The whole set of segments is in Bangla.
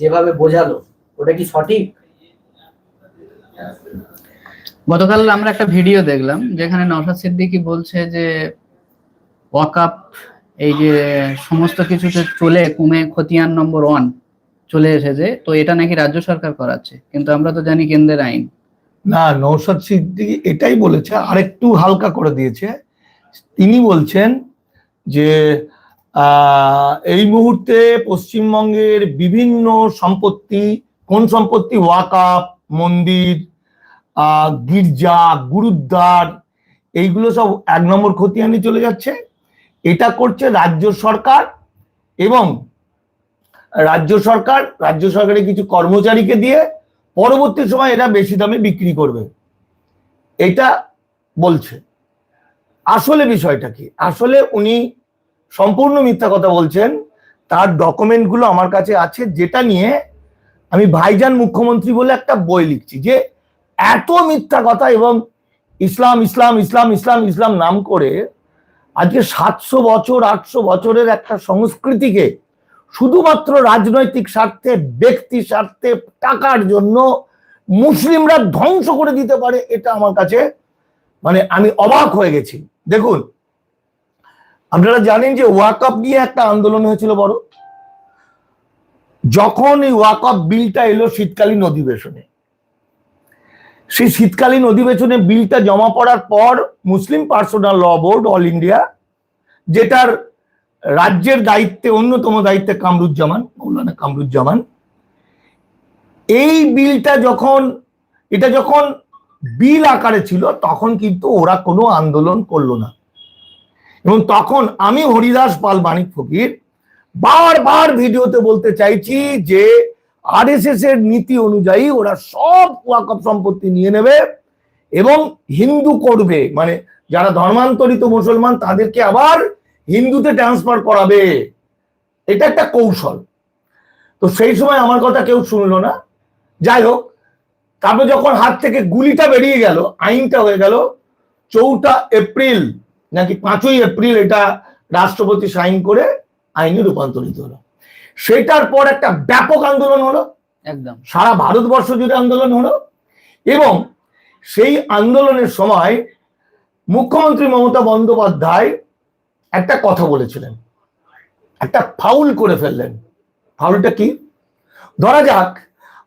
যেভাবে বোঝালো ওটা কি সঠিক? গতকাল আমরা একটা ভিডিও দেখলাম যেখানে নওশাদ সিদ্দিকী বলছে যে ওয়াকাপ এই যে সমস্ত কিছুতে চলে কমে খতিয়ান নম্বর ওয়ান চলে এসেছে তো এটা নাকি রাজ্য সরকার করাচ্ছে? কিন্তু আমরা তো জানি কেন্দ্রের আইন। না নৌশাদ সিদ্দিকি এটাই বলেছে আরেকটু হালকা করে দিয়েছে। তিনি বলছেন যে এই মুহূর্তে পশ্চিমবঙ্গের বিভিন্ন সম্পত্তি, কোন সম্পত্তি? ওয়াকাপ, মন্দির গির্জা, গুরুদ্বার, এইগুলো সব এক নম্বর খতিয়ানে চলে যাচ্ছে। এটা করছে রাজ্য সরকার এবং রাজ্য সরকার, রাজ্য সরকারের কিছু কর্মচারীকে দিয়ে পরবর্তী সময় এরা বেশি দামে বিক্রি করবে। এটা বলছে। আসলে বিষয়টা কি? আসলে উনি সম্পূর্ণ মিথ্যা কথা বলছেন। তার ডকুমেন্টগুলো আমার কাছে আছে, যেটা নিয়ে আমি ভাইজান মুখ্যমন্ত্রী বলে একটা বই লিখছি, যে এত মিথ্যা কথা এবং ইসলাম ইসলাম ইসলাম ইসলাম ইসলাম নাম করে আজকে সাতশো বছর, আটশো বছরের একটা সংস্কৃতিকে শুধুমাত্র রাজনৈতিক স্বার্থে, ব্যক্তি স্বার্থে, টাকার জন্য মুসলিমরা ধ্বংস করে দিতে পারে, এটা আমার কাছে মানে আমি অবাক হয়ে গেছি। দেখুন আপনারা জানেন যে ওয়াকআপ নিয়ে একটা আন্দোলন হয়েছিল বড়। যখন এই ওয়াকআপ বিলটা এলো শীতকালীন অধিবেশনে। সেই শীতকালীন অধিবেশনে বিলটা জমা পড়ার পর Muslim personal law board all India, যেটার রাজ্যের দায়িত্বে, অন্যতম দায়িত্বে কামরুজ্জামান, মৌলানা কামরুজ্জামান, এই বিলটা যখন, এটা যখন বিল আকারে ছিল, তখন কিন্তু ওরা কোনো আন্দোলন করল না। এবং তখন আমি হরিদাস পাল মানিক ফকির বারবার ভিডিওতে বলতে চাইছি যে আরএসএস এর নীতি অনুযায়ী ওরা সব ওয়াকফ সম্পত্তি নিয়ে নেবে এবং হিন্দু করবে। মানে যারা ধর্মান্তরিত মুসলমান তাদেরকে আবার হিন্দুতে ট্রান্সফার করাবে। এটা একটা কৌশল। তো সেই সময় আমার কথা কেউ শুনলো না। যাই হোক, তারপর যখন হাত থেকে গুলিটা বেরিয়ে গেল, আইনটা হয়ে গেল, চৌঠা এপ্রিল নাকি পাঁচই এপ্রিল এটা রাষ্ট্রপতি সাইন করে আইনে রূপান্তরিত হলো। সেটার পর একটা ব্যাপক আন্দোলন হলো। একদম। সারা ভারতবর্ষ জুড়ে আন্দোলন হলো এবং সেই আন্দোলনের সময় মুখ্যমন্ত্রী মমতা বন্দ্যোপাধ্যায় একটা কথা বলেছিলেন। একটা ফাউল করে ফেললেন। ফাউলটা কি? ধরা যাক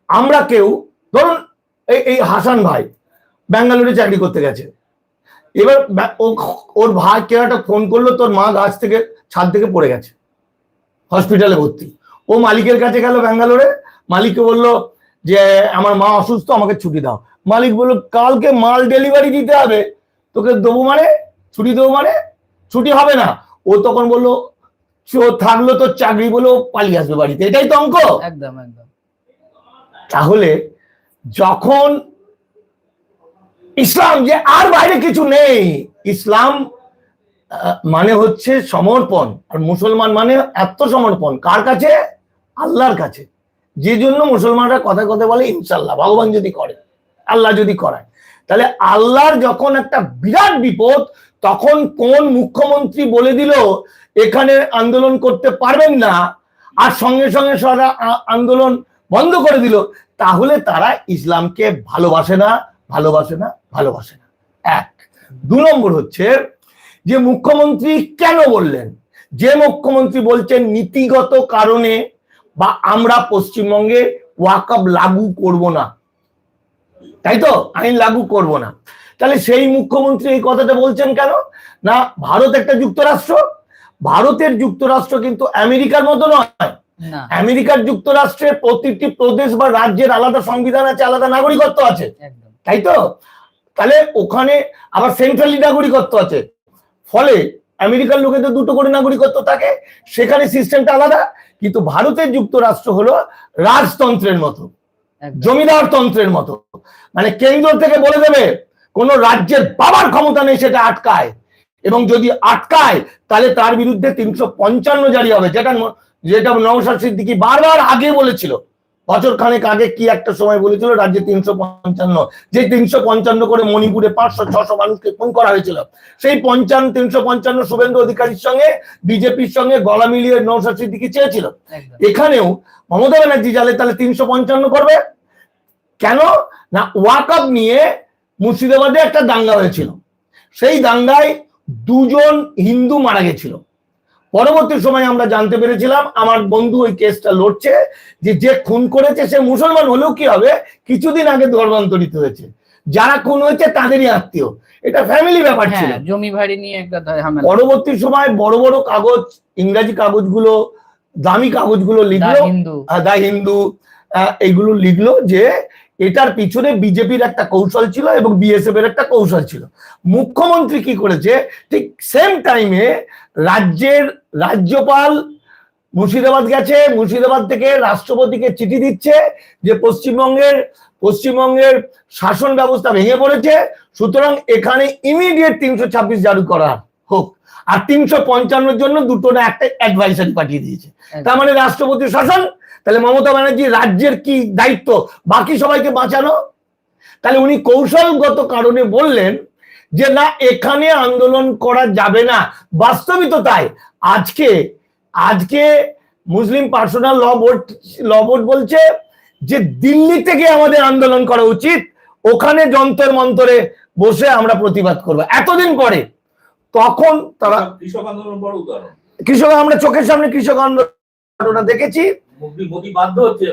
আমরা কেউ ধরুন এই এই হাসান ভাই ব্যাঙ্গালোরে চাকরি করতে গেছে। এবার ওর ভাই কেউ একটা ফোন করল তোর মা গাছ থেকে ছাদ থেকে পড়ে গেছে হসপিটালে ভর্তি। ও মালিকের কাছে গেল ব্যাঙ্গালোরে মালিককে বলল যে আমার মা অসুস্থ আমাকে ছুটি দাও। মালিক বলল কালকে মাল ডেলিভারি দিতে হবে তোকে দেবো মানে? ছুটি দেবো মানে? ছুটি হবে না। ও তখন বলল "চো- থাকল তোর চাকরি বলে ও পালিয়ে আসবে বাড়িতে। এটাই তো অঙ্ক। একদম একদম। তাহলে যখন ইসলাম যে আর বাইরে কিছু নেই। ইসলাম মানে হচ্ছে সমর্পণ। আর মুসলমান মানে আত্মসমর্পণ কার কাছে? আল্লাহর কাছে। যে জন্য মুসলমানরা কথা কথা বলে ইনশাল্লাহ ভগবান যদি করে, আল্লাহ যদি করায়। তাহলে আল্লাহর যখন একটা বিরাট বিপদ, তখন কোন মুখ্যমন্ত্রী বলে দিল, এখানে আন্দোলন করতে পারবেন না, আর সঙ্গে সঙ্গে সারা আন্দোলন বন্ধ করে দিল, তাহলে তারা ইসলামকে ভালোবাসে না ভালোবাসে না ভালোবাসে না। এক। দু নম্বর হচ্ছে যে মুখ্যমন্ত্রী কেন বললেন? যে মুখ্যমন্ত্রী বলছেন নীতিগত কারণে বা আমরা পশ্চিমবঙ্গে ওয়াকআপ লাগু করব না। তাই তো? আইন লাগু করব না। তাহলে সেই মুখ্যমন্ত্রী এই কথাটা বলছেন কেন? না ভারত একটা যুক্তরাষ্ট্র। ভারতের যুক্তরাষ্ট্র কিন্তু আমেরিকার মতো নয়। আমেরিকার যুক্তরাষ্ট্রে প্রতিটি প্রদেশ বা রাজ্যের আলাদা সংবিধান আছে আলাদা নাগরিকত্ব আছে। তাই তো? তাহলে ওখানে আবার সেন্ট্রালি নাগরিকত্ব আছে। ফলে আমেরিকার লোকেদের দুটো করে নাগরিকত্ব থাকে সেখানে সিস্টেমটা আলাদা কিন্তু ভারতের যুক্তরাষ্ট্র হলো রাজতন্ত্রের মতো জমিদার তন্ত্রের মতো। মানে কেন্দ্র থেকে বলে দেবে কোন রাজ্যের বাবার ক্ষমতা নেই সেটা আটকায়। এবং যদি আটকায় তাহলে তার বিরুদ্ধে তিনশো পঞ্চান্ন জারি হবে যেটা যেটা নৌসাদ সিদ্দিকি বারবার আগে বলেছিল। বছর খানেক আগে কি একটা সময় বলেছিল রাজ্যে তিনশো পঞ্চান্ন। যে তিনশো পঞ্চান্ন করে মণিপুরে পাঁচশো ছশো মানুষকে খুন করা হয়েছিল। সেই পঞ্চান্ন তিনশো পঞ্চান্ন শুভেন্দু অধিকারীর সঙ্গে বিজেপির সঙ্গে গলা মিলিয়ে নৌসাদ সিদ্দিকি চেয়েছিল। এখানেও মমতা ব্যানার্জি জালে তাহলে তিনশো পঞ্চান্ন করবে? কেন? না ওয়াকআপ নিয়ে মুর্শিদাবাদে একটা দাঙ্গা হয়েছিল। সেই দাঙ্গায় দুজন হিন্দু মারা গেছিল। পরবর্তী সময় আমরা জানতে পেরেছিলাম আমার বন্ধু ওই কেসটা লড়ছে যে যে খুন করেছে সে মুসলমান হলেও কি হবে? কিছুদিন আগে ধর্মান্তরিত হয়েছে। যারা খুন হয়েছে তাদেরই আত্মীয়। এটা ফ্যামিলি ব্যাপার ছিল। হ্যাঁ জমি ভাড়ি নিয়ে একটা পরবর্তী সময় বড় বড় কাগজ ইংরাজি কাগজগুলো দামি কাগজগুলো লিখলো। হিন্দু। দা হিন্দু আহ, এইগুলো লিখলো যে এটার পিছনে বিজেপির একটা কৌশল ছিল এবং বিএসএফ এর একটা কৌশল ছিল। মুখ্যমন্ত্রী কি করেছে? ঠিক সেম টাইমে রাজ্যের রাজ্যপাল মুর্শিদাবাদ গেছে মুর্শিদাবাদ থেকে রাষ্ট্রপতিকে চিঠি দিচ্ছে যে পশ্চিমবঙ্গের পশ্চিমবঙ্গের শাসন ব্যবস্থা ভেঙে পড়েছে সুতরাং এখানে ইমিডিয়েট তিনশো ছাব্বিশ জারি করা হোক। আর তিনশো পঞ্চান্নর জন্য দুটো না একটা অ্যাডভাইসারি পাঠিয়ে দিয়েছে। তার মানে রাষ্ট্রপতির শাসন তাহলে মমতা ব্যানার্জি রাজ্যের কি দায়িত্ব? বাকি সবাইকে বাঁচানো? তাহলে উনি কৌশলগত কারণে বললেন যে না এখানে আন্দোলন করা যাবে না। বাস্তবিক তো তাই। আজকে আজকে Muslim personal law board law board বলছে যে দিল্লি থেকে আমাদের আন্দোলন করা উচিত। ওখানে যন্তর মন্তরে বসে আমরা প্রতিবাদ করব। এতদিন পরে তখন তারা কৃষক আন্দোলন বড় উদাহরণ। কৃষক আমরা চোখের সামনে কৃষক আন্দোলন দেখেছি। বাধ্য হচ্ছে।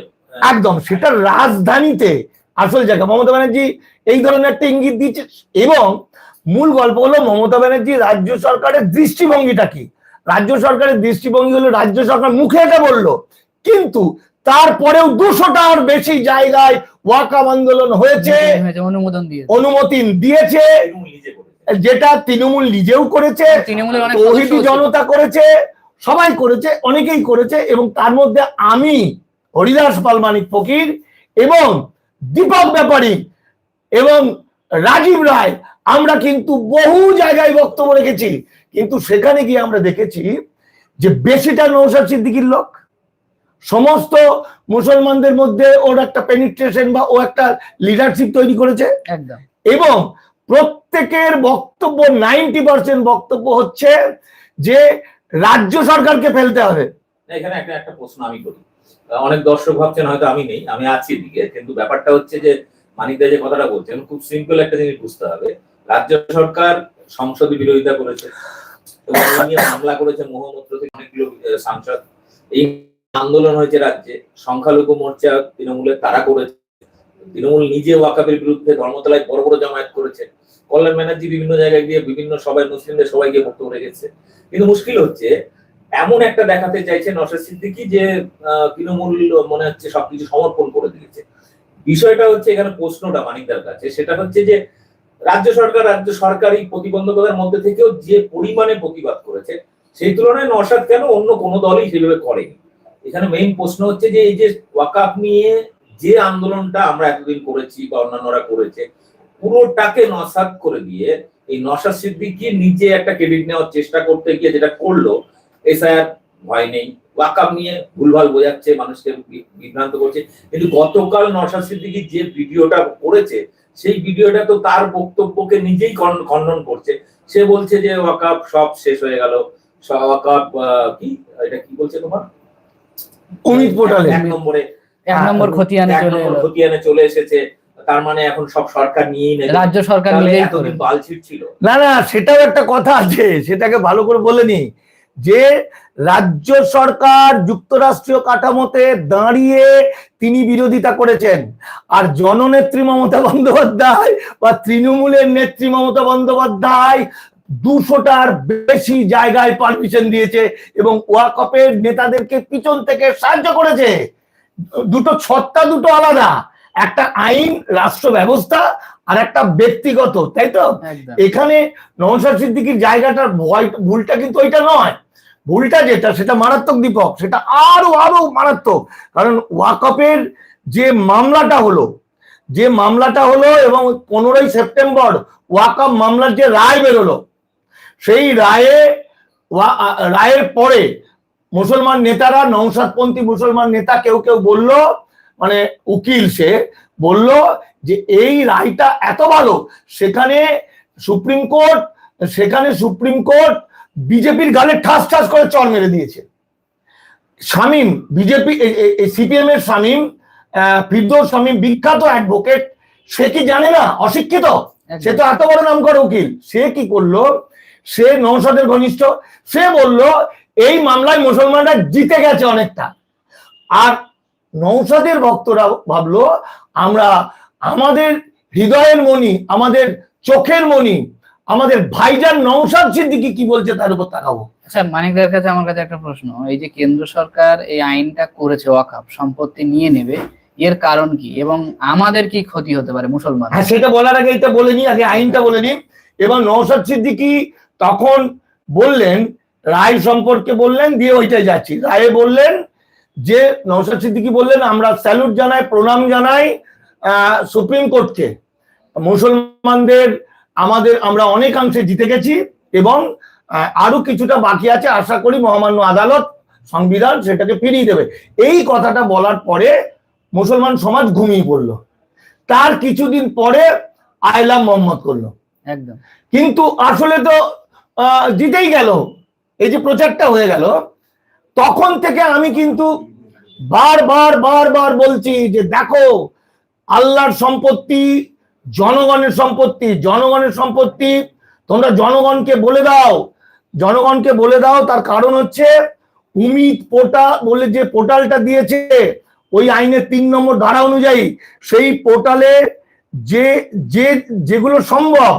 একদম সেটা রাজধানীতে আসল জায়গা। মমতা ব্যানার্জি এই ধরনের একটা ইঙ্গিত দিচ্ছে এবং মূল গল্প হলো মমতা ব্যানার্জি রাজ্য সরকারের দৃষ্টিভঙ্গিটা কি? রাজ্য সরকারের দৃষ্টিভঙ্গি হলো রাজ্য সরকার মুখে এটা বলল কিন্তু তারপরেও দুশোটার বেশি জায়গায় ওয়াকাম আন্দোলন হয়েছে অনুমোদন দিয়ে অনুমতি দিয়েছে তৃণমূল যেটা তৃণমূল নিজেও করেছে তৃণমূলের ছিল। জনতা করেছে সবাই করেছে অনেকেই করেছে এবং তার মধ্যে আমি হরিদাস পাল মানিক ফকির এবং দীপক ব্যাপারী এবং রাজীব রায় আমরা কিন্তু বহু জায়গায় বক্তব্য রেখেছি। কিন্তু সেখানে গিয়ে আমরা দেখেছি যে বেশিটা নৌসাদ সিদ্দিকির লোক। সমস্ত মুসলমানদের মধ্যে ওর একটা পেনিট্রেশন বা ও একটা লিডারশিপ তৈরি করেছে। একদম। এবং প্রত্যেকের বক্তব্য নাইনটি পার্সেন্ট বক্তব্য হচ্ছে যে রাজ্য সরকারকে ফেলতে হবে। এখানে একটা একটা প্রশ্ন আমি করি। অনেক দর্শক ভাবছেন, হয়তো আমি নেই, আমি আছি এদিকে, কিন্তু ব্যাপারটা হচ্ছে যে মানিকদা যে কথাটা বলছেন, খুব সিম্পল একটা জিনিস বুঝতে হবে। রাজ্য সরকার সংসদে বিরোধিতা করেছে মামলা করেছে মহামূত্র থেকে অনেকগুলো সাংসদ। এই আন্দোলন হয়েছে রাজ্যে, সংখ্যালঘু মোর্চা তৃণমূলের তারা করেছে। তৃণমূল নিজে ওয়াকাবের বিরুদ্ধে ধর্মতলায় বড় বড় জামায়াত করেছে। কল্যাণ ব্যানার্জি বিভিন্ন জায়গায় গিয়ে বিভিন্ন সবাই মুসলিমদের সবাইকে বক্তব্য রেখেছে। কিন্তু মুশকিল হচ্ছে, এমন একটা দেখাতে চাইছে নসর সিদ্দিকি যে তৃণমূল মনে হচ্ছে সবকিছু সমর্পণ করে দিয়েছে। বিষয়টা হচ্ছে এখানে প্রশ্নটা মানিকদার কাছে। সেটা হচ্ছে যে, রাজ্য সরকার রাজ্য সরকারি প্রতিবন্ধকতার মধ্যে থেকেও যে পরিমাণে প্রতিবাদ করেছে, সেই তুলনায় নসাদ কেন অন্য কোনো দলই সেভাবে করেনি? এখানে মেইন প্রশ্ন হচ্ছে যে, এই যে ওয়াকাপ নিয়ে যে আন্দোলনটা আমরা এতদিন করেছি বা অন্যান্যরা করেছে পুরোটাকে নসাদ করে দিয়ে এই নসাদ সিদ্দিকি নিজে একটা ক্রেডিট নেওয়ার চেষ্টা করতে গিয়ে যেটা করল এসআইআর ভয় নেই ওয়াকাপ নিয়ে ভুলভাল বোঝাচ্ছে মানুষকে বিভ্রান্ত করছে। কিন্তু গতকাল নসাদ সিদ্দিকি যে ভিডিওটা করেছে সেই ভিডিওটা তো তার বক্তব্যকে নিজেই খণ্ড- খণ্ডন করছে। সে বলছে যে ওয়াকাপ সব শেষ হয়ে গেল। আহ, কি? এটা কি বলছে তোমার? অমিত পোর্টালে। এক নম্বরে এক নম্বর খতিয়ানে এক চলে নম্বর এলো। খতিয়ানে চলে এসেছে। তার মানে এখন সব সরকার নিয়েই নেবে। রাজ্য সরকার এতদিন। বালছিট ছিল। না না সেটাও একটা কথা আছে সেটাকে ভালো করে বলে নি। যে রাজ্য সরকার যুক্তরাষ্ট্রীয় কাঠামোতে দাঁড়িয়ে তিনি বিরোধিতা করেছেন আর জননেত্রী মমতা বন্দ্যোপাধ্যায় বা তৃণমূলের নেত্রী মমতা বন্দ্যোপাধ্যায় দুশোটার বেশি জায়গায় পারমিশন দিয়েছে এবং ওয়াকপের নেতাদেরকে পিছন থেকে সাহায্য করেছে। দুটো ছত্তা দুটো আলাদা। একটা আইন রাষ্ট্র ব্যবস্থা আর একটা ব্যক্তিগত তাই তো? এখানে নওশাদ সিদ্দিকির জায়গাটার ভয় ভুলটা কিন্তু ওইটা নয়। ভুলটা যেটা সেটা মারাত্মক দীপক সেটা আরও আরও মারাত্মক। কারণ ওয়াকপের যে মামলাটা হলো যে মামলাটা হলো এবং পনেরোই সেপ্টেম্বর ওয়াকপ মামলার যে রায় বেরোলো সেই রায়ে রায়ের পরে মুসলমান নেতারা নৌসাদপন্থী মুসলমান নেতা কেউ কেউ বলল মানে উকিল সে বলল যে এই রায়টা এত ভালো সেখানে সুপ্রিম কোর্ট সেখানে সুপ্রিম কোর্ট বিজেপির গালে ঠাস ঠাস করে চর মেরে দিয়েছে। শামীম বিজেপি সিপিএম এর শামীম ফিরদৌস শামীম বিখ্যাত অ্যাডভোকেট সে কি জানে না? অশিক্ষিত? সে তো এত বড় নাম করে উকিল। সে কি করল? সে নৌসাদের ঘনিষ্ঠ। সে বলল এই মামলায় মুসলমানরা জিতে গেছে অনেকটা। আর নৌসাদের ভক্তরা ভাবলো আমরা আমাদের হৃদয়ের মণি আমাদের চোখের মণি আমাদের ভাইজান নৌসাদ সিদ্দিকি কি বলছে তার উপর তাকাবো? আচ্ছা মানিকদের কাছে আমার কাছে একটা প্রশ্ন। এই যে কেন্দ্র সরকার এই আইনটা করেছে ওয়াকাপ সম্পত্তি নিয়ে নেবে এর কারণ কি? এবং আমাদের কি ক্ষতি হতে পারে মুসলমান হ্যাঁ সেটা বলার আগে এটা বলে নি আগে আইনটা বলে নি এবং নৌসাদ সিদ্দিকি তখন বললেন রায় সম্পর্কে বললেন দিয়ে ওইটাই যাচ্ছি। রায়ে বললেন যে নৌসাদ সিদ্দিকি বললেন আমরা স্যালুট জানাই প্রণাম জানাই আহ, সুপ্রিম কোর্টকে। মুসলমানদের আমাদের আমরা অনেকাংশে জিতে গেছি এবং আরও কিছুটা বাকি আছে আশা করি মহামান্য আদালত সংবিধান সেটাকে ফিরিয়ে দেবে। এই কথাটা বলার পরে মুসলমান সমাজ ঘুমিয়ে পড়ল। তার কিছুদিন পরে আয়লাম মোহাম্মদ করল। একদম। কিন্তু আসলে তো আহ, জিতেই গেল। এই যে প্রচারটা হয়ে গেল তখন থেকে আমি কিন্তু বারবার বারবার বলছি যে দেখো, আল্লাহর সম্পত্তি, জনগণের সম্পত্তি জনগণের সম্পত্তি, তোমরা জনগণকে বলে দাও। জনগণকে বলে দাও, তার কারণ হচ্ছে উমিদ পোটা বলে যে পোর্টালটা দিয়েছে, ওই আইনের তিন নম্বর ধারা অনুযায়ী সেই পোর্টালে যে যে, যেগুলো সম্ভব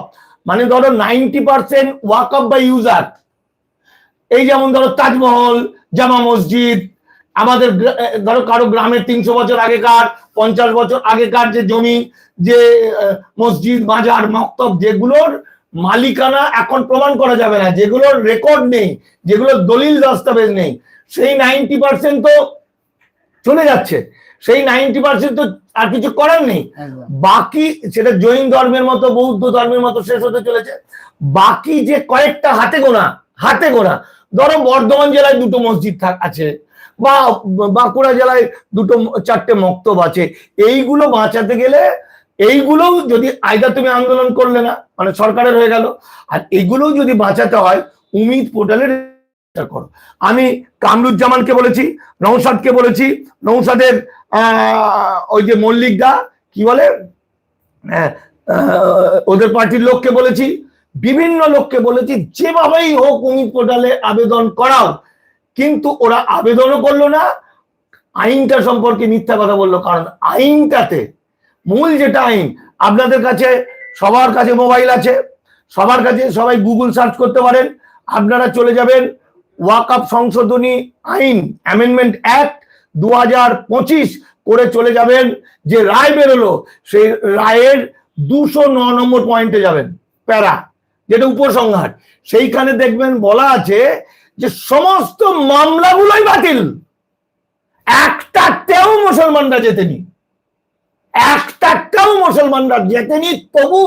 মানে ধরো ninety percent walk up by user এই যেমন ধরো তাজমহল জামা মসজিদ আমাদের ধরো কারও গ্রামের তিনশো বছর আগেকার পঞ্চাশ বছর আগেকার যে জমি যে মসজিদ বাজার মক্তব যেগুলোর মালিকানা এখন প্রমাণ করা যাবে না যেগুলোর রেকর্ড নেই যেগুলোর দলিল দস্তাবেজ নেই সেই নাইনটি পার্সেন্ট তো চলে যাচ্ছে সেই নাইনটি পার্সেন্ট তো আর কিছু করার নেই। বাকি সেটা জৈন ধর্মের মতো বৌদ্ধ ধর্মের মতো শেষ হতে চলেছে বাকি যে কয়েকটা হাতে গোনা হাতে গোনা ধরো বর্ধমান জেলায় দুটো মসজিদ আছে বা বাঁকুড়া জেলায় দুটো চারটে মক্তব আছে এইগুলো বাঁচাতে গেলে এইগুলোও যদি আইদার তুমি আন্দোলন করলে না মানে সরকারের হয়ে গেল আর এইগুলোও যদি বাঁচাতে হয় উমিদ পোর্টালের করো। আমি কামরুজ্জামানকে বলেছি নৌসাদকে বলেছি নৌসাদের ওই যে মল্লিক দা কি বলে হ্যাঁ, ওদের পার্টির লোককে বলেছি বিভিন্ন লোককে বলেছি, যেভাবেই হোক উমিদ পোর্টালে আবেদন করাও। কিন্তু ওরা আবেদনও করল না, আইনটা সম্পর্কে মিথ্যা কথা বলল। কারণ আইনটাতে, মূল যেটা আইন, আপনাদের কাছে, সবার কাছে মোবাইল আছে, সবার কাছে সবাই গুগল সার্চ করতে পারেন, আপনারা চলে যাবেন ওয়াকআপ সংশোধনী আইন অ্যামেন্ডমেন্ট অ্যাক্ট দু হাজার পঁচিশ করে চলে যাবেন, যে রায় বেরোলো, সেই রায়ের দুশো নম্বর পয়েন্টে যাবেন, প্যারা। যেটা উপসংহার। সেইখানে দেখবেন বলা আছে যে সমস্ত মামলাগুলোই বাতিল। একটাতেও মুসলমানরা জেতেনি। একটাতেও মুসলমানরা জেতেনি, তবু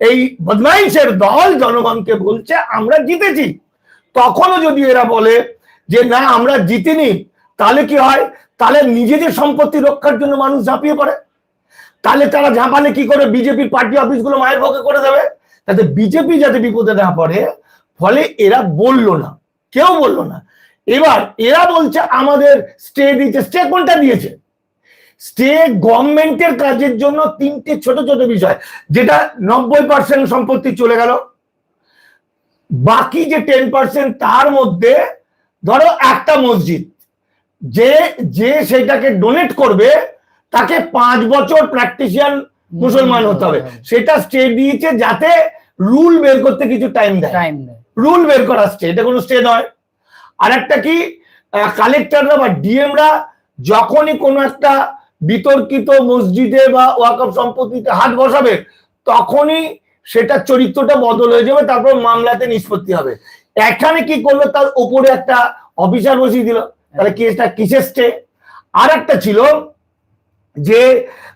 এই বদমাইশের দল জনগণকে বলছে, আমরা জিতেছি। তখনও যদি এরা বলে যে, না, আমরা জিতিনি, তাহলে কি হয়? তাহলে নিজেদের সম্পত্তি রক্ষার জন্য মানুষ ঝাঁপিয়ে পড়ে। তাহলে তারা ঝাঁপালে কি করে? বিজেপির পার্টি অফিসগুলো মায়ের পক্ষে করে দেবে। তাতে বিজেপি যাতে বিপদে না পড়ে ফলে এরা বলল না। কেউ বলল না। এবার এরা বলছে আমাদের স্টে দিয়েছে। স্টে কোনটা দিয়েছে? স্টে গভর্নমেন্টের কাজের জন্য তিনটে ছোট ছোট বিষয় যেটা নব্বই পার্সেন্ট সম্পত্তি চলে গেল। বাকি যে টেন পার্সেন্ট তার মধ্যে ধরো একটা মসজিদ যে যে সেটাকে ডোনেট করবে তাকে পাঁচ বছর প্র্যাকটিশিয়ান মুসলমান হতে হবে। সেটা স্টে দিয়েছে যাতে রুল বের করতে কিছু টাইম দেয়। টাইম দেয়। রুল বের করা স্টে এটা কোনো স্টে নয়। আর একটা কি কালেক্টররা বা ডিএমরা যখনই কোনো একটা বিতর্কিত মসজিদে বা ওয়াকফ সম্পত্তিতে হাত বসাবে তখনই সেটা চরিত্রটা বদল হয়ে যাবে তারপর মামলাতে নিষ্পত্তি হবে। এখানে কি করল তার উপরে একটা অফিসার বসিয়ে দিল। তাহলে কেসটা কিসের স্টে আর একটা ছিল যে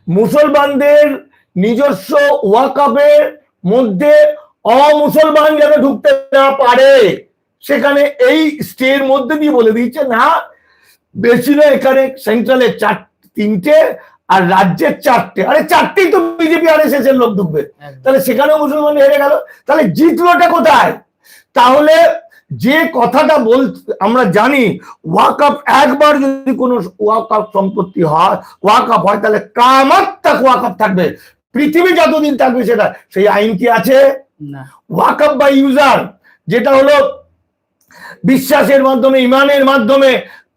মুসলমানদের নিজস্ব ওয়াকাবের মধ্যে অমুসলমান যেন ঢুকতে না পারে। সেখানে এই স্টের মধ্যে দিয়ে বলে দিচ্ছে না বেশি না এখানে সেন্ট্রালে চার তিনটে আর রাজ্যের চারটে। আরে চারটেই তো বিজেপি আর এস এর লোক ঢুকবে। তাহলে সেখানেও মুসলমান হেরে গেল। তাহলে জিতলোটা কোথায়? তাহলে যে কথাটা বল আমরা জানি ওয়াকআপ একবার যদি কোনো ওয়াকআপ সম্পত্তি হয় ওয়াকআপ হয় তাহলে কামাত্তাক ওয়াকআপ থাকবে। পৃথিবী যতদিন থাকবে সেটা সেই আইন কি আছে? না। ওয়াকআপ বা ইউজার যেটা হলো বিশ্বাসের মাধ্যমে ইমানের মাধ্যমে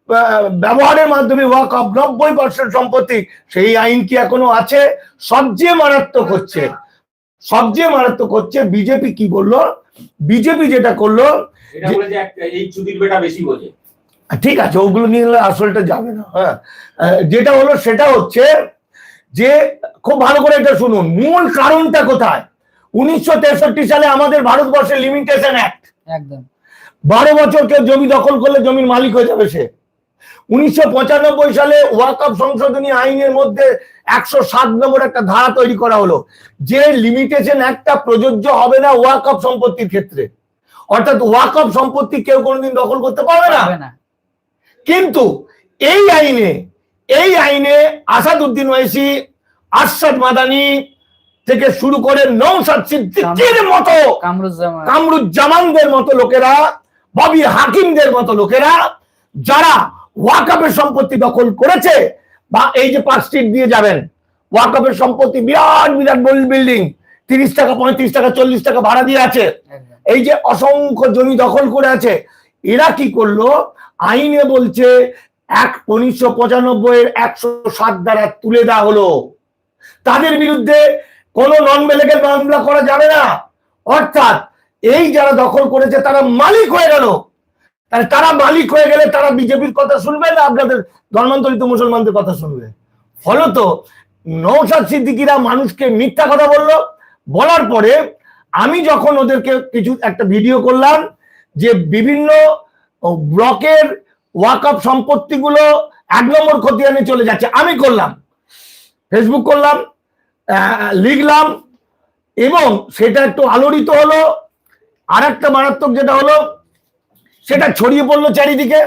আহ, ব্যবহারের মাধ্যমে ওয়াকআপ নব্বই পার্সেন্ট সম্পত্তি সেই আইন কি এখনও আছে? সবচেয়ে মারাত্মক হচ্ছে সবচেয়ে মারাত্মক হচ্ছে বিজেপি কি বলল? বিজেপি যেটা করল এটা বলে যে এক- এই চুদির বেটা বেশি বোঝে। ঠিক আছে ওগুলো নিয়ে আসলটা যাবে না হ্যাঁ। আহ, যেটা হলো সেটা হচ্ছে যে খুব ভালো করে এটা শুনুন মূল কারণটা কোথায়? উনিশশো তেষট্টি সালে আমাদের ভারতবর্ষের লিমিটেশন অ্যাক্ট একদম। বারো বছর কেউ জমি দখল করলে জমির মালিক হয়ে যাবে সে। উনিশশো পঁচানব্বই সালে ওয়াকআপ সংশোধনী আইনের মধ্যে একশো সাত নম্বর একটা ধারা তৈরি করা হলো যে লিমিটেশন একটা প্রযোজ্য হবে না ওয়াকআপ সম্পত্তির ক্ষেত্রে। অর্থাৎ ওয়াকআপ সম্পত্তি কেউ কোনোদিন দখল করতে পারবে না। পারবে না। কিন্তু এই আইনে এই আইনে আসাদুদ্দিন ওয়াইসি আরশাদ মাদানি থেকে শুরু করে নৌসাদ সিদ্দিকের মতো কামরুজ্জামানদের মতো লোকেরা ববি হাকিমদের মতো লোকেরা যারা ওয়াকাপের সম্পত্তি দখল করেছে বা এই যে পার্ক স্ট্রিট দিয়ে যাবেন ওয়াকাপের সম্পত্তি বিরাট বিরাট বিল্ডিং তিরিশ টাকা পঁয়ত্রিশ টাকা চল্লিশ টাকা ভাড়া দিয়ে আছে। এই যে অসংখ্য জমি দখল করে আছে এরা কি করল? আইনে বলছে এক উনিশশো পঁচানব্বই এর একশো সাত দ্বারা তুলে দেওয়া হলো। তাদের বিরুদ্ধে কোনো নন মেলেগেল মামলা করা যাবে না। অর্থাৎ এই যারা দখল করেছে, তারা মালিক হয়ে গেল। তাহলে তারা মালিক হয়ে গেলে তারা বিজেপির কথা শুনবে না আপনাদের ধর্মান্তরিত মুসলমানদের কথা শুনবে? ফলত নৌসাদ সিদ্দিকিরা মানুষকে মিথ্যা কথা বলল। বলার পরে আমি যখন ওদেরকে কিছু একটা ভিডিও করলাম যে বিভিন্ন ব্লকের ওয়াকআপ সম্পত্তিগুলো এক নম্বর খতিয়ানে চলে যাচ্ছে। আমি করলাম। ফেসবুক করলাম লিখলাম এবং সেটা একটু আলোড়িত হলো। আর একটা মারাত্মক যেটা হলো, সেটা ছড়িয়ে পড়ল চারিদিকে।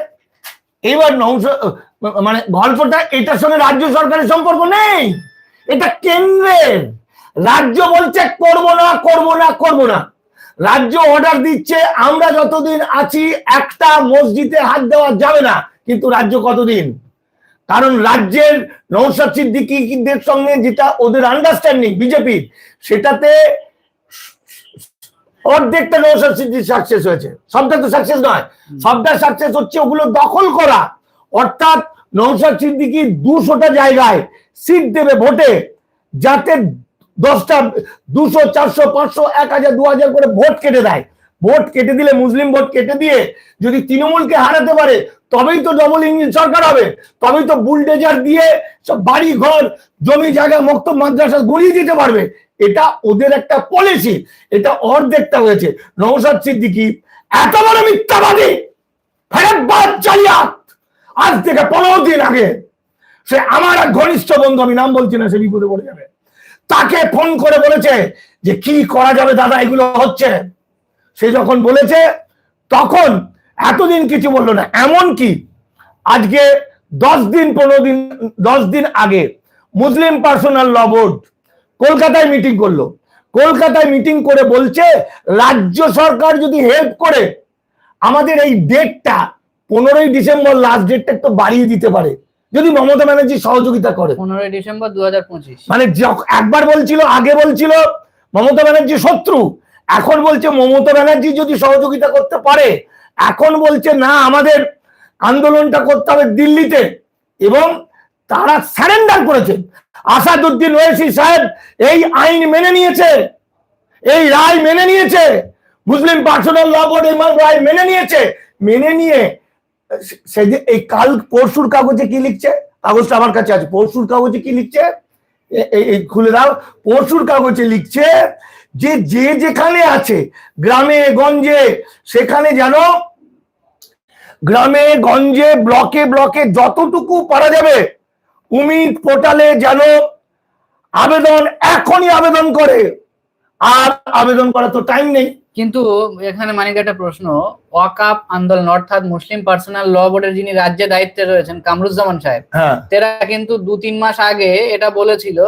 এবার নৌশ মানে গল্পটা এটার সঙ্গে রাজ্য সরকারের সম্পর্ক নেই। এটা কেন্দ্রের। রাজ্য বলছে করব না করব না করব না। রাজ্য অর্ডার দিচ্ছে আমরা যতদিন আছি একটা মসজিদে হাত দেওয়া যাবে না। কিন্তু রাজ্য কতদিন? কারণ রাজ্যের নৌসাদ সিদ্দিকিদের সঙ্গে যেটা ওদের আন্ডারস্ট্যান্ডিং বিজেপির সেটাতে অর্ধেকটা নৌসাদ সিদ্দিক সাকসেস হয়েছে। সবটা তো সাকসেস নয়। সবটা সাকসেস হচ্ছে ওগুলো দখল করা। অর্থাৎ নৌসাদ সিদ্দিকি দুশোটা জায়গায় সিট দেবে ভোটে যাতে দশটা, দুশো, চারশো, পাঁচশো, এক হাজার, দু হাজার করে ভোট কেটে দেয়। ভোট কেটে দিলে মুসলিম ভোট কেটে দিয়ে যদি তৃণমূলকে হারাতে পারে, তবেই তো ডবল ইঞ্জিন সরকার হবে। তবেই তো বুলডেজার দিয়ে সব বাড়ি ঘর জমি, জায়গা, মুক্ত, মাদ্রাসা গড়িয়ে দিতে পারবে। এটা ওদের একটা পলিসি এটা অর্ধেকটা হয়েছে। নৌসাদ সিদ্দিকি এত বড় মিথ্যাবাদী আজ থেকে পনেরো দিন আগে সে আমার এক ঘনিষ্ঠ বন্ধু, আমি নাম বলছি না, সে বিপদে পড়ে যাবে। তাকে ফোন করে বলেছে যে কি করা যাবে দাদা, এগুলো হচ্ছে। সে যখন বলেছে, তখন এতদিন কিছু বলল না এমন কি আজকে দশ দিন, পনেরো দিন, দশ দিন আগে মুসলিম পার্সোনাল ল বোর্ড কলকাতায় মিটিং করল। কলকাতায় মিটিং করে বলছে, রাজ্য সরকার যদি হেল্প করে, আমাদের এই ডেটটা পনেরোই ডিসেম্বর লাস্ট ডেটটা একটু বাড়িয়ে দিতে পারে। যদি মমতা ব্যানার্জি সহযোগিতা করে। পনেরোই ডিসেম্বর দু হাজার পঁচিশ। মানে একবার বলছিল আগে বলছিল মমতা ব্যানার্জি শত্রু। এখন বলছে মমতা ব্যানার্জি যদি সহযোগিতা করতে পারে এখন বলছে না আমাদের আন্দোলনটা করতে হবে দিল্লিতে। এবং তারা স্যারেন্ডার করেছে। আসাদুদ্দিন ওয়েসি সাহেব এই আইন মেনে নিয়েছে। এই রায় মেনে নিয়েছে। মুসলিম পার্সোনাল ল বোর্ড এই রায় মেনে নিয়েছে। মেনে নিয়ে সে- সে যে এই কাল পরশুর কাগজে কি লিখছে? কাগজটা আমার কাছে আছে। পরশুর কাগজে কি লিখছে? এই খুলে দাও। পরশুর কাগজে লিখছে যে যে যেখানে আছে, গ্রামে, গঞ্জে, সেখানে যেন গ্রামে, গঞ্জে, ব্লকে ব্লকে যতটুকু পারা যাবে, উমিদ পোর্টালে যেন আবেদন এখনই আবেদন করে। আর আবেদন করার তো টাইম নেই। কিন্তু এখানে মানিক একটা প্রশ্ন ওয়াকাপ আন্দোলন অর্থাৎ মুসলিম পার্সোনাল ল বোর্ডের যিনি রাজ্যে দায়িত্বে রয়েছেন কামরুজ্জামান সাহেব হ্যাঁ। তেরা কিন্তু দু তিন মাস আগে এটা বলেছিল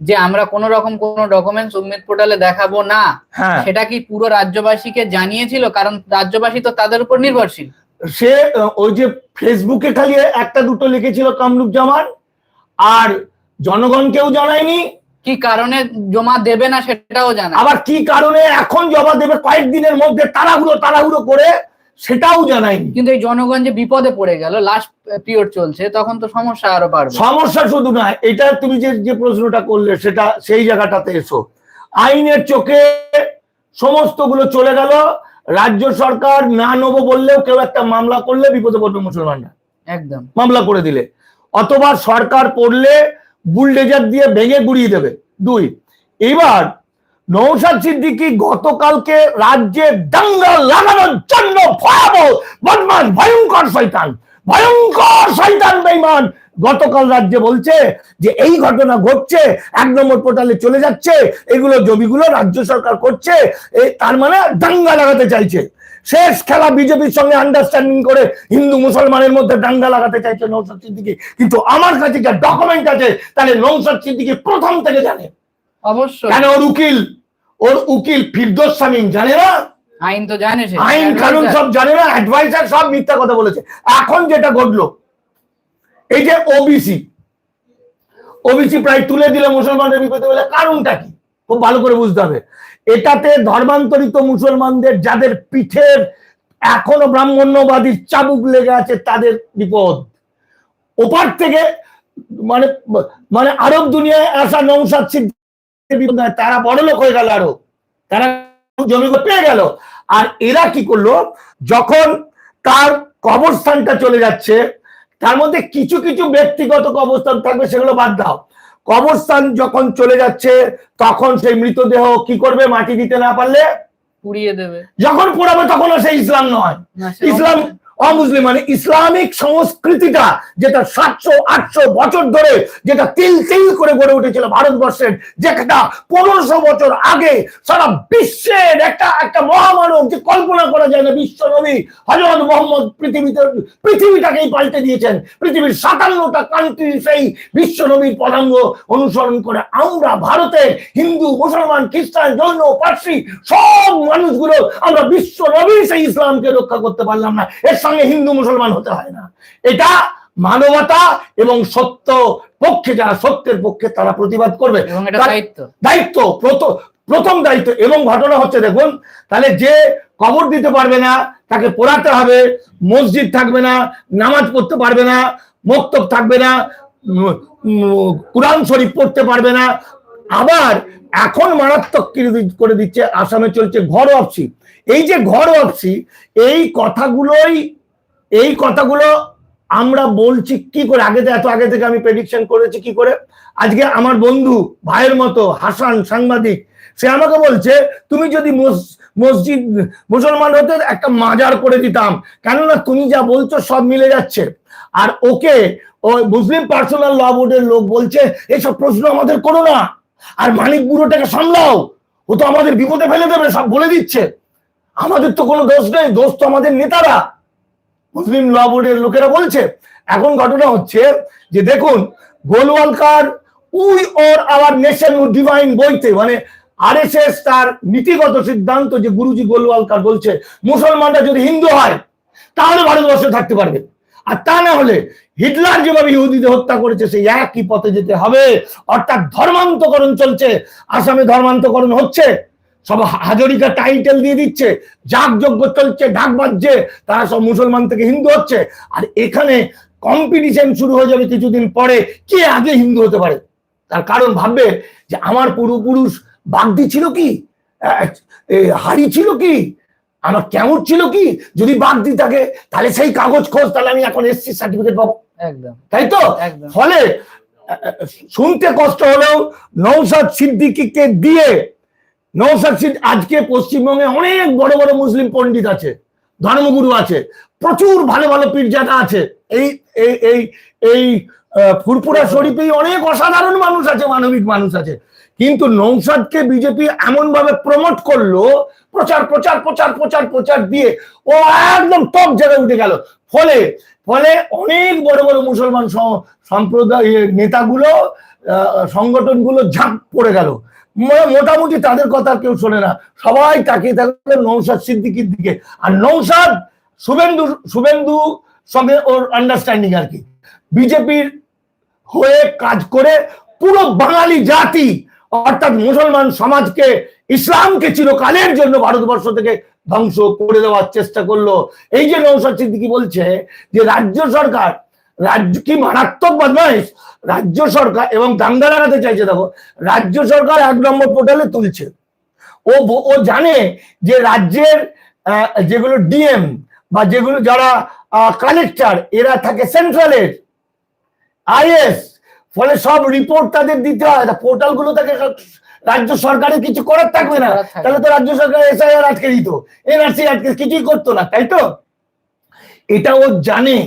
যে আমরা কোন রকম কোন ডকুমেন্টস উম্মিদ পোর্টালে দেখাবো না। হ্যাঁ। সেটা কি পুরো রাজ্যবাসীকে জানিয়েছিল? কারণ রাজ্যবাসী তো তাদের উপর নির্ভরশীল। সে ওই যে ফেসবুকে খালি একটা দুটো লিখেছিল কামরুজ্জামান আর জনগণকেও জানায়নি কি কারণে জমা দেবে না সেটাও জানা আবার কি কারণে এখন জমা দেবে কয়েকদিনের মধ্যে তাড়াহুড়ো তাড়াহুড়ো করে সেটাও জানায়নি। কিন্তু এই জনগণ যে বিপদে পড়ে গেল লাস্ট পিরিয়ড চলছে তখন তো সমস্যা আরও বাড়বে। সমস্যা শুধু না এটা তুমি যে যে প্রশ্নটা করলে সেটা সেই জায়গাটাতে এসো। আইনের চোখে সমস্তগুলো চলে গেল রাজ্য সরকার না নেব বললেও কেউ একটা মামলা করলে বিপদে পড়বে মুসলমানরা। একদম। মামলা করে দিলে। অথবা সরকার পড়লে বুলডেজার দিয়ে ভেঙে গুড়িয়ে দেবে। দুই এবার নৌসাদ সিদ্দিকি গতকালকে রাজ্যে দাঙ্গা লাগানোর জন্য ভয়াবহ ভয়ঙ্কর শৈতান ভয়ঙ্কর শয়তান বেইমান গতকাল রাজ্যে বলছে যে এই ঘটনা ঘটছে, এক নম্বর পোর্টালে চলে যাচ্ছে, এগুলো জমিগুলো রাজ্য সরকার করছে তার মানে দাঙ্গা লাগাতে চাইছে। শেষ খেলা বিজেপির সঙ্গে আন্ডারস্ট্যান্ডিং করে হিন্দু মুসলমানের মধ্যে দাঙ্গা লাগাতে চাইছে নৌসাদ সিদ্দিকি। কিন্তু আমার কাছে যা ডকুমেন্ট আছে তাহলে নৌসাদ সিদ্দিকি প্রথম থেকে জানে। অবশ্যই। কেন ওর উকিল? ওর উকিল ফিরদোস সামিন জানে না? আইন তো জানে আইন কানুন সব জানে না অ্যাডভাইসার সব মিথ্যা কথা বলেছে। এখন যেটা ঘটলো এই যে ওবিসি ওবিসি প্রায় তুলে দিলে মুসলমানদের বিপদে বলে কারণটা কি? খুব ভালো করে বুঝতে হবে। এটাতে ধর্মান্তরিত মুসলমানদের যাদের পিঠের এখনও ব্রাহ্মণ্যবাদীর চাবুক লেগে আছে, তাদের বিপদ। ওপার থেকে মানে মানে আরব দুনিয়ায় আসা নৌসাদ তারা বড় লোক হয়ে গেল আরও। তারা জমি পেয়ে গেল। আর এরা কি করল? যখন তার কবরস্থানটা চলে যাচ্ছে, তার মধ্যে কিছু কিছু ব্যক্তিগত কবরস্থান থাকবে, সেগুলো বাদ দাও। কবরস্থান যখন চলে যাচ্ছে তখন সেই মৃতদেহ কি করবে? মাটি দিতে না পারলে পুড়িয়ে দেবে। যখন পোড়াবে তখন সেই ইসলাম নয়। ইসলাম অমুসলিম মানে ইসলামিক সংস্কৃতিটা যেটা সাতশো, আটশো বছর ধরে যেটা তিল তিল করে গড়ে উঠেছিল ভারতবর্ষের যেটা পনেরোশো বছর আগে সারা বিশ্বের একটা একটা মহামানব যে কল্পনা করা যায় না, বিশ্ব নবী হজরত মোহাম্মদ পৃথিবীতে, পৃথিবীটাকেই পাল্টে দিয়েছেন। পৃথিবীর সাতান্নটা কান্ট্রি সেই বিশ্ব নবীর পদাঙ্গ অনুসরণ করে আমরা ভারতের হিন্দু, মুসলমান, খ্রিস্টান, জৈন, পার্সি সব মানুষগুলো আমরা বিশ্ব নবী সেই ইসলামকে রক্ষা করতে পারলাম না। এর সঙ্গে হিন্দু মুসলমান হতে হয় না। এটা মানবতা এবং সত্য পক্ষে যারা সত্যের পক্ষে তারা প্রতিবাদ করবে। দায়িত্ব। দায়িত্ব প্রথম দায়িত্ব এবং ঘটনা হচ্ছে দেখুন তাহলে যে কবর দিতে পারবে না তাকে পড়াতে হবে মসজিদ থাকবে না নামাজ পড়তে পারবে না মক্তব থাকবে না কুরআন শরীফ পড়তে পারবে না। আবার এখন মারাত্মক করে দিচ্ছে আসামে চলছে ঘর অফসি এই যে ঘর অফসি এই কথাগুলোই এই কথাগুলো আমরা বলছি কি করে? আগে এত আগে থেকে আমি প্রেডিকশন করেছি কি করে? আজকে আমার বন্ধু, ভাইয়ের মতো হাসান সাংবাদিক, সে আমাকে বলছে, তুমি যদি মসজিদ, মুসলমান হতে একটা মাজার করে দিতাম। কেননা তুমি যা বলছো সব মিলে যাচ্ছে। আর ওকে ওই মুসলিম পার্সোনাল ল বোর্ডের লোক বলছে, এসব প্রশ্ন আমাদের করো না। আর মানিক বুড়োটাকে সামলাও। ও তো আমাদের বিপদে ফেলে দেবে, সব বলে দিচ্ছে। আমাদের তো কোনো দোষ নেই। দোষ তো আমাদের নেতারা। মুসলিম ল বোর্ডের লোকেরা বলছে, এখন ঘটনা হচ্ছে যে দেখুন, Golwalkar we or our nation divine বইতে মানে আর এস এস তার নীতিগত সিদ্ধান্ত যে গুরুজি গোলওয়ালকার বলছে, মুসলমানরা যদি হিন্দু হয়, তাহলে ভারতবর্ষে থাকতে পারবে। আর তা না হলে হিটলার যেভাবে ইহুদিদের হত্যা করেছে, সেই একই পথে যেতে হবে। অর্থাৎ ধর্মান্তকরণ চলছে। আসামে ধর্মান্তকরণ হচ্ছে। সব হাজরিকা টাইটেল দিয়ে দিচ্ছে যাগযজ্ঞ চলছে ঢাক বাজছে তারা সব মুসলমান থেকে হিন্দু হচ্ছে। আর এখানে কম্পিটিশন শুরু হয়ে যাবে কিছুদিন পরে কে আগে হিন্দু হতে পারে? তার কারণ ভাববে যে আমার পূর্বপুরুষ বাগদি ছিল কি? হাড়ি ছিল কি? আমার কেমন ছিল কি? যদি বাগদি থাকে তাহলে সেই কাগজ খোঁজ তাহলে আমি এখন এসসি সার্টিফিকেট পাবো। একদম। তাই তো? ফলে শুনতে কষ্ট হলেও নৌসাদ সিদ্দিকিকে দিয়ে নৌসাদ আজকে পশ্চিমবঙ্গে অনেক বড় বড় মুসলিম পণ্ডিত আছে, ধর্মগুরু আছে, প্রচুর ভালো ভালো পীরজাদা আছে। এই এই এই এই ফুরপুরা শরীফেই অনেক অসাধারণ মানুষ আছে, মানবিক মানুষ আছে। কিন্তু নৌসাদকে বিজেপি এমন ভাবে প্রমোট করল, প্রচার প্রচার প্রচার প্রচার প্রচার দিয়ে ও একদম টপ জায়গায় উঠে গেল। ফলে ফলে অনেক বড় বড় মুসলমান সম্প্রদায়, নেতাগুলো সংগঠনগুলো ঝাঁপ পড়ে গেল। মোটামুটি তাদের কথা কেউ শোনে না। সবাই তাকিয়ে থাকবে নৌসাদ সিদ্দিকির দিকে। আর নৌসাদ শুভেন্দু শুভেন্দু সঙ্গে ওর আন্ডারস্ট্যান্ডিং আর কি। বিজেপির হয়ে কাজ করে পুরো বাঙালি জাতি, অর্থাৎ মুসলমান সমাজকে, ইসলামকে চিরকালের জন্য ভারতবর্ষ থেকে ধ্বংস করে দেওয়ার চেষ্টা করল। এই যে নৌসাদ সিদ্দিকি বলছে যে, রাজ্য সরকার রাজ্য কি মারাত্মক বদমাইশ। রাজ্য সরকার এবং দাঙ্গা লাগাতে চাইছে দেখো। রাজ্য সরকার এক নম্বর পোর্টালে তুলছে। ও ও জানে যে রাজ্যের যেগুলো ডিএম বা যেগুলো যারা কালেক্টর এরা থাকে সেন্ট্রালের আইএস ফলে সব রিপোর্ট তাদের দিতে হয়। পোর্টালগুলো তাকে রাজ্য সরকারের কিছু করার থাকবে না। করার থাকবে। না। তাহলে তো রাজ্য সরকার এসআইআর আটকে দিত। এনআরসি আটকে কিছুই করতো না তাই তো? এটা ও জানে।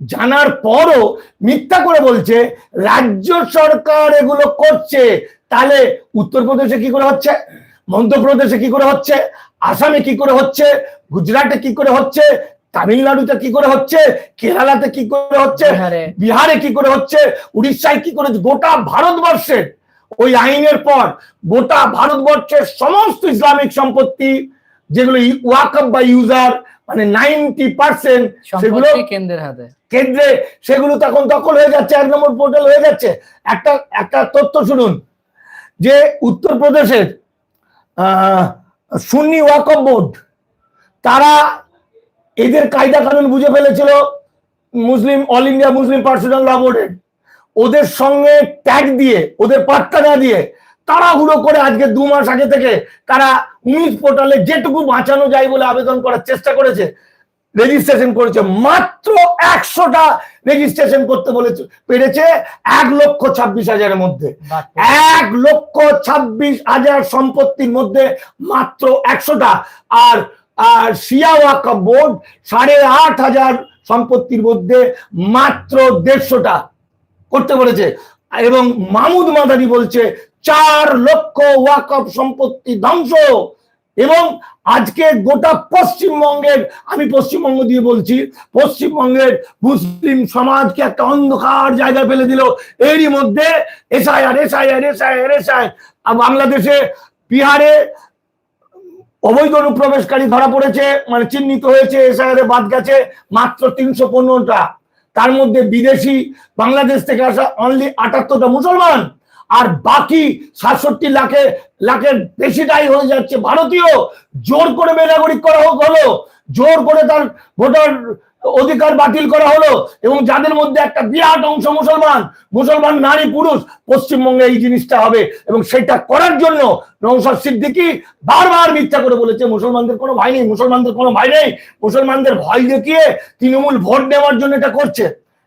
জানার পরও মিথ্যা করে বলছে রাজ্য সরকার এগুলো করছে। তাহলে উত্তরপ্রদেশে কি করে হচ্ছে? মধ্যপ্রদেশে কি করে হচ্ছে? আসামে কি করে হচ্ছে? গুজরাটে কি করে হচ্ছে? তামিলনাড়ুতে কি করে হচ্ছে? কেরালাতে কি করে হচ্ছে? বিহারে। কি করে হচ্ছে? উড়িষ্যায় কি করে গোটা ভারতবর্ষের ওই আইনের পর গোটা ভারতবর্ষের সমস্ত ইসলামিক সম্পত্তি যেগুলো ওয়াকফ বা ইউজার মানে নাইনটি পার্সেন্ট সেগুলো কেন্দ্রের হাতে। কেন্দ্রে সেগুলো তখন দখল হয়ে যাচ্ছে এক নম্বর পোর্টাল হয়ে যাচ্ছে। একটা একটা তথ্য শুনুন যে উত্তরপ্রদেশের সুন্নি ওয়াকফ বোর্ড তারা এদের কায়দা কানুন বুঝে ফেলেছিল Muslim all India Muslim personal law বোর্ডের। ওদের সঙ্গে ট্যাগ দিয়ে ওদের পাত্তা না দিয়ে তাড়াহুড়ো করে আজকে দু মাস আগে থেকে তারা উনিশ পোর্টালে যেটুকু বাঁচানো যায় বলে আবেদন করার চেষ্টা করেছে রেজিস্ট্রেশন করেছে। মাত্র একশোটা রেজিস্ট্রেশন করতে বলেছে পেরেছে এক লক্ষ ছাব্বিশ হাজারের মধ্যে। এক লক্ষ ছাব্বিশ হাজার সম্পত্তির মধ্যে মাত্র একশোটা। আর আর শিয়া ওয়াকফ বোর্ড সাড়ে আট হাজার সম্পত্তির মধ্যে মাত্র দেড়শোটা করতে পেরেছে এবং মামুদ মাদানি বলছে চার লক্ষ ওয়াকফ সম্পত্তি ধ্বংস। এবং আজকে গোটা পশ্চিমবঙ্গের, আমি পশ্চিমবঙ্গ দিয়ে বলছি, পশ্চিমবঙ্গের মুসলিম সমাজকে একটা অন্ধকার জায়গায় ফেলে দিল। এরই মধ্যে এসআইআর এসআইআর এসআইআর এসআই বাংলাদেশে বিহারে অবৈধ অনুপ্রবেশকারী ধরা পড়েছে মানে চিহ্নিত হয়েছে, এসআইআর বাদ গেছে মাত্র তিনশো পনেরোটা। তার মধ্যে বিদেশি, বাংলাদেশ থেকে আসা অনলি আটাত্তরটা মুসলমান। আর বাকি সাতষট্টি লাখে, লাখের বেশিটাই হয়ে যাচ্ছে ভারতীয়। জোর করে বেনাগরিক করা হোক হলো, জোর করে তার ভোটার অধিকার বাতিল করা হলো, এবং যাদের মধ্যে একটা বিরাট অংশ মুসলমান মুসলমান নারী পুরুষ, পশ্চিমবঙ্গে এই জিনিসটা হবে, এবং সেটা করার জন্য নৌসাদ সিদ্দিকি বারবার মিথ্যা করে বলেছে, মুসলমানদের কোনো ভয় নেই, মুসলমানদের কোনো ভয় নেই, মুসলমানদের ভয় দেখিয়ে তৃণমূল ভোট নেওয়ার জন্য এটা করছে।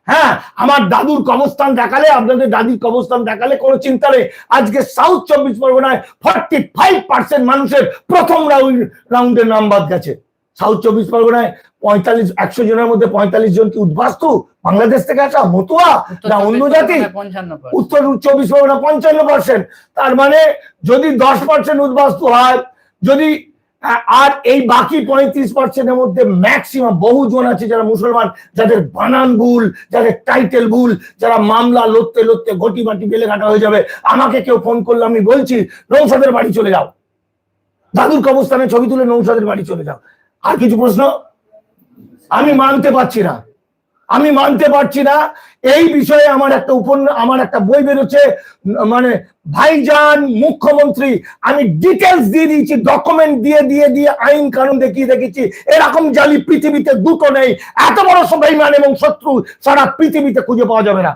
হ্যাঁ আমার দাদুর কবস্থান দেখালে আপনাদের দাদির কবস্থান দেখালে কোনো চিন্তা নেই। আজকে সাউথ চব্বিশ পরগনায় ফর্টি ফাইভ পার্সেন্ট মানুষের প্রথম রাউন্ড রাউন্ডের নাম বাদ গেছে। সাউথ চব্বিশ পরগনায় পঁয়তাল্লিশ একশো জনের মধ্যে পঁয়তাল্লিশ জন কি উদ্বাস্তু? বাংলাদেশ থেকে আসা মতুয়া? না অন্য জাতি? উত্তর চব্বিশ পরগনা পঞ্চান্ন পার্সেন্ট তার মানে যদি দশ পার্সেন্ট উদ্বাস্তু হয় যদি আর এই বাকি পঁয়ত্রিশ পার্সেন্টের মধ্যে ম্যাক্সিমাম বহুজন আছে যারা মুসলমান, যাদের বানান ভুল, যাদের টাইটেল ভুল, যারা মামলা লড়তে লড়তে ঘটি মাটি বেলে কাটা হয়ে যাবে। আমাকে কেউ ফোন করলে আমি বলছি, নৌসাদের বাড়ি চলে যাও। দাদুর কবস্থানে ছবি তুলে নৌসাদের বাড়ি চলে যাও। আর কিছু প্রশ্ন? আমি মানতে পারছি না। আমি মানতে পারছি না। এই বিষয়ে আমার একটা উপন্যাস আমার একটা বই বেরোচ্ছে। মানে ভাইজান, মুখ্যমন্ত্রী, আমি ডিটেলস দিয়ে দিয়েছি ডকুমেন্ট দিয়ে দিয়ে দিয়ে, আইন কানুন দেখিয়ে দেখেছি এরকম জালি পৃথিবীতে দুটো নেই। এত বড় সবাই মান এবং শত্রু সারা পৃথিবীতে খুঁজে পাওয়া যাবে না।